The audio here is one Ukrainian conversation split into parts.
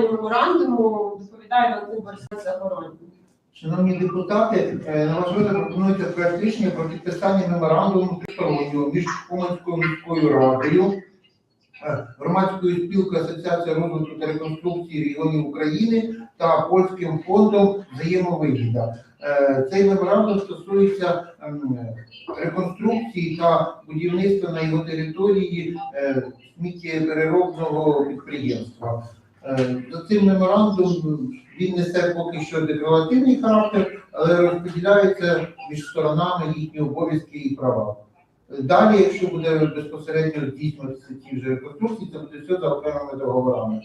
підписання меморандуму доповідає Валентин Борисович Загородній. Шановні депутати, е, на ваш розгляд пропонується проект рішення про підписання меморандуму тристороннього між Уманською міською радою, е, громадською спілкою Асоціація розвитку та реконструкції регіонів України та Польським фондом взаємовигіда. Е, Цей меморандум стосується ем, реконструкції та будівництва на його території сміттєпереробного підприємства. Е, За цим меморандумом він несе поки що декларативний характер, але розподіляється між сторонами їхні обов'язки і права. Далі, якщо буде безпосередньо здійснюватися ці вже реконструкції, це буде все за окремими договорами.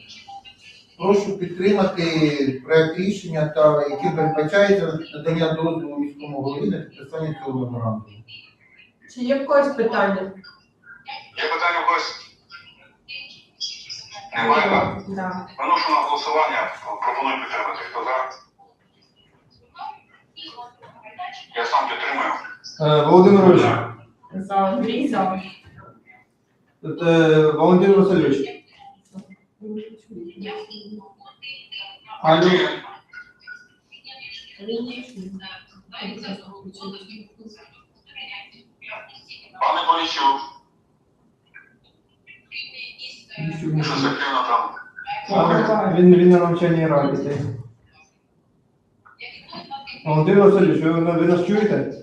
Прошу підтримати проект рішення, та яким передбачається надання дозволу міському голові на підписання цього меморандуму. Чи є в когось питання? Є питання в когось? Немає, так? Да. Виношу на голосування. Пропоную підтримати. Хто за? Я сам підтримую. Е, Володимирович, За Андрій за. е, Валентин Васильович, алло, Пане Поліщук, щось активно там. А, він, він на навчальній раді. ти. Васильович, ви, ви нас чуєте?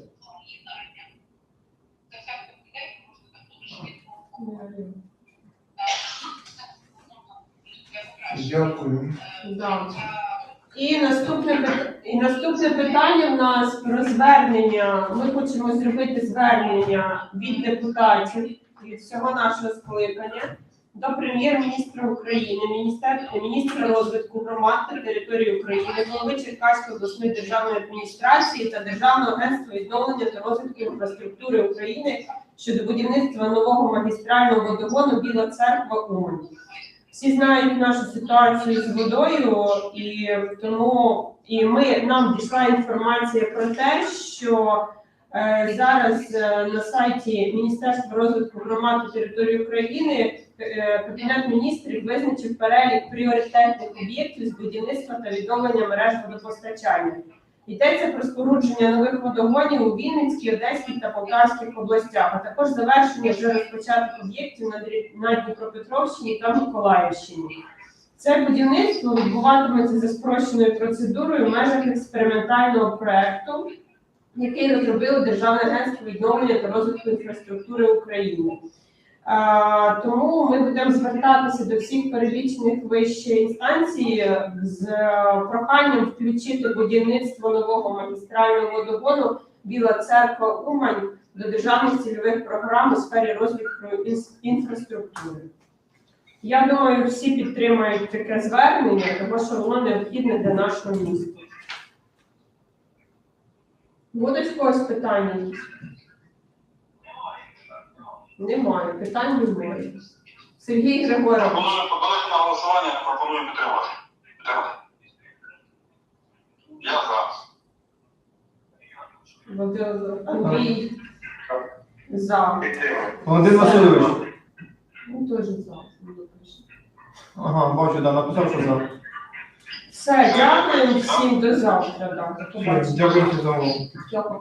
Дякую. Да. І наступне, і наступне питання в нас про звернення. Ми хочемо зробити звернення від депутатів від всього нашого скликання до прем'єр-міністра України, міністра розвитку громад та території України, голови Черкаської обласної державної адміністрації та Державного агентства відновлення та розвитку інфраструктури України щодо будівництва нового магістрального водогону Біла Церква Умань. Всі знають нашу ситуацію з водою, і тому і ми нам дійшла інформація про те, що е, зараз е, на сайті Міністерства розвитку громад та території України е, Кабінет міністрів визначив перелік пріоритетних об'єктів з будівництва та відновлення мереж водопостачання. Йдеться про спорудження нових водогонів у Вінницькій, Одеській та Полтавських областях, а також завершення вже розпочатих об'єктів на Дніпропетровщині та Миколаївщині. Це будівництво відбуватиметься за спрощеною процедурою в межах експериментального проекту, який розробило Державне агентство відновлення та розвитку інфраструктури України. Тому ми будемо звертатися до всіх перелічених вище інстанцій з е, проханням включити будівництво нового магістрального водогону Біла Церква Умань до державних цільових програм у сфері розвитку інфраструктури. Я думаю, всі підтримають таке звернення, тому що воно необхідне для нашого міста. Будуть когось питання? Немає, питань немає. Сергій Григорович. Пропоную подати на голосування, пропоную підтримати. Підтримати. Я за. Володимир Андрій за. Валентин Васильович. Ну, теж за. Ага, бачу, да, написав, що за. Все, дякуємо всім до завтра. Да, Дякую за увагу. Дякую.